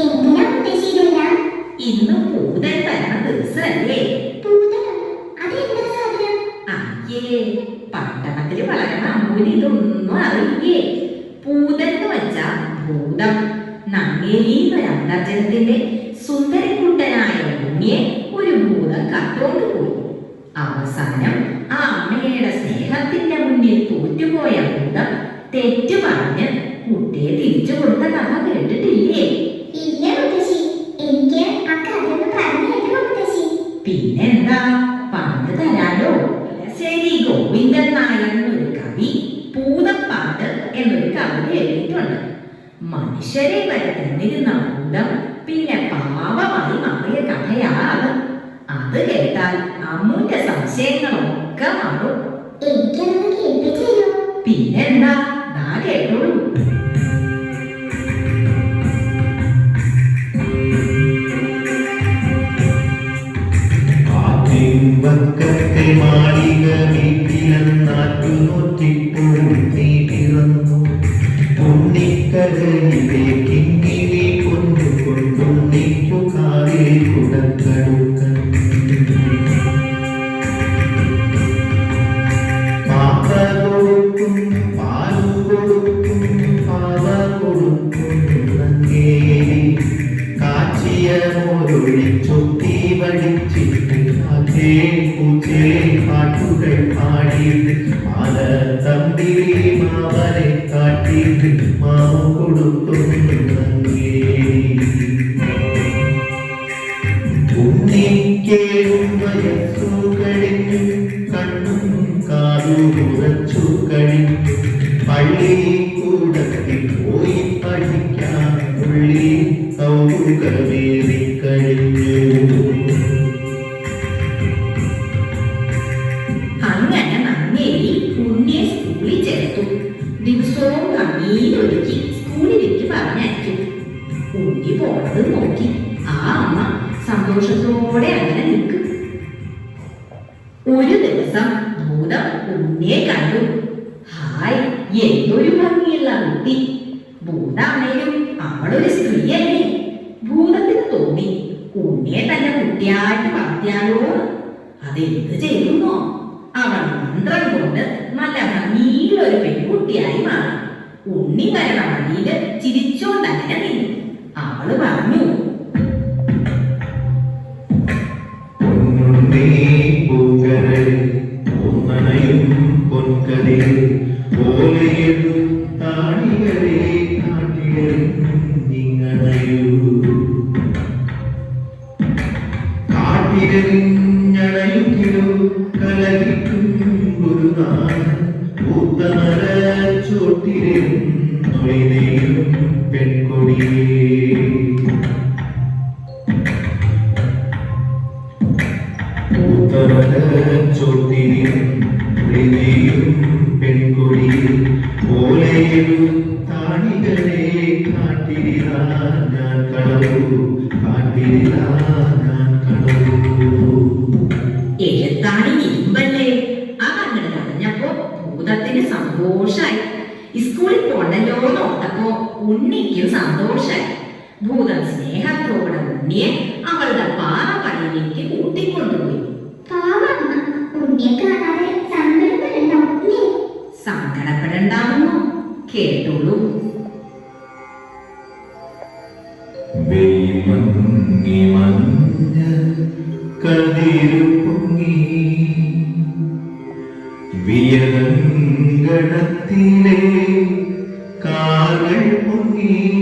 എന്തിനാ മുത്തശ്ശി ഇതെല്ലാം? ഇന്ന് പൂതൻ വരുന്ന ദിവസമല്ലേ പൂതനം. അതെന്താ സാധനം? അയ്യേ പട്ടണത്തിൽ വളരണ. അമ്മൂന് ഇതൊന്നും അറിയേ പൂതൻ എന്ന് വെച്ചാ ഭൂതം. നങ്ങേലി അന്തർജനത്തിന്റെ സുന്ദരക്കുട്ടനായ ഭൂമിയെ ഒരു ഭൂതം കത്തോണ്ട് പോയി. അവസാനം ആ അമ്മയുടെ സ്നേഹത്തിന്റെ മുന്നിൽ തോറ്റുപോയ ഭൂതം തെറ്റു പറഞ്ഞ് കുട്ടിയെ തിരിച്ചു കൊടുത്ത കഥ കേട്ടിട്ടില്ലേ? ഇല്ല നായർ എന്നൊരു കവി പൂതപ്പാട്ട് എന്നൊരു കവി എഴുതിയിട്ടുണ്ട്. മനുഷ്യരെ വരുത്തിരുന്ന ഭൂതം പിന്നെ പാവമായി മാറിയ കഥയാ അത് കേട്ടാൽ അമ്മൂന്റെ സംശയങ്ങളൊക്കെ മാറും. ആറ്റിൻവക്കത്തെ മാളിക വീട്ടിലെന്നാറ്റു നോറ്റിപ്പോൾ നീ പിറന്നു. ഉണ്ണിക്കരയിലെ ദിവസവും കണ്ണീരൊരുക്കി സ്കൂളിലേക്ക് പറഞ്ഞയക്കും. ഉണ്ണി പോണത് നോക്കി. ആ അമ്മ സന്തോഷത്തോടെ അങ്ങനെ നിൽക്കും. ഒരു ദിവസം ഭൂതം ഉണ്ണിയെ കണ്ടു. ഹായ് എന്തൊരു ഭംഗിയുള്ള കുട്ടി. ഭൂതാണേലും അവളൊരു സ്ത്രീയല്ലേ. ഭൂതത്തിന് തോന്നി ഉണ്ണിയെ തന്നെ കുട്ടിയായിട്ട് വളർത്തിയാലോ അതെന്ത് ചെയ്യുന്നോ അവൾ മന്ത്രം കൊണ്ട് നല്ല ഭംഗിയിലൊരു പെൺകുട്ടിയായി മാറി. ഉണ്ണി മരണ വഴിയിൽ ചിരിച്ചോണ്ടങ്ങനെ നിന്നു. അവൾ പറഞ്ഞു എഴുത്താണി ഇരുമ്പല്ലേ അതങ്ങനെ അറിഞ്ഞപ്പോ ഭൂതത്തിന് സന്തോഷായി. സ്കൂളിൽ പോണല്ലോ ഓർത്തപ്പോ ഉണ്ണിക്കും സന്തോഷായി. ഭൂതം സ്നേഹത്തോടെ ഉണ്ണിയെ അവളുടെ പാറപ്പടിയിലേക്ക് കൂട്ടിക്കൊണ്ടുപോയി. സങ്കടപ്പെടണ്ടാവുന്നു കേട്ടോളൂ. മഞ്ഞ പൊങ്ങി കാകൾ പൊങ്ങി.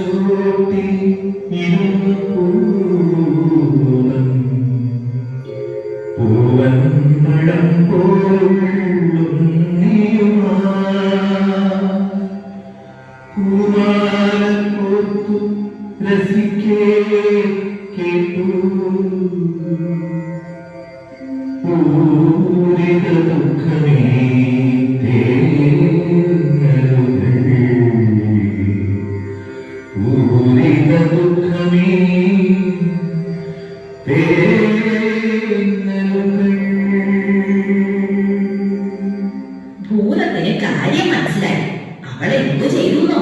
ഭൂതത്തിന് കാര്യം മനസ്സിലായി. അവൾ എന്തു ചെയ്തുന്നോ?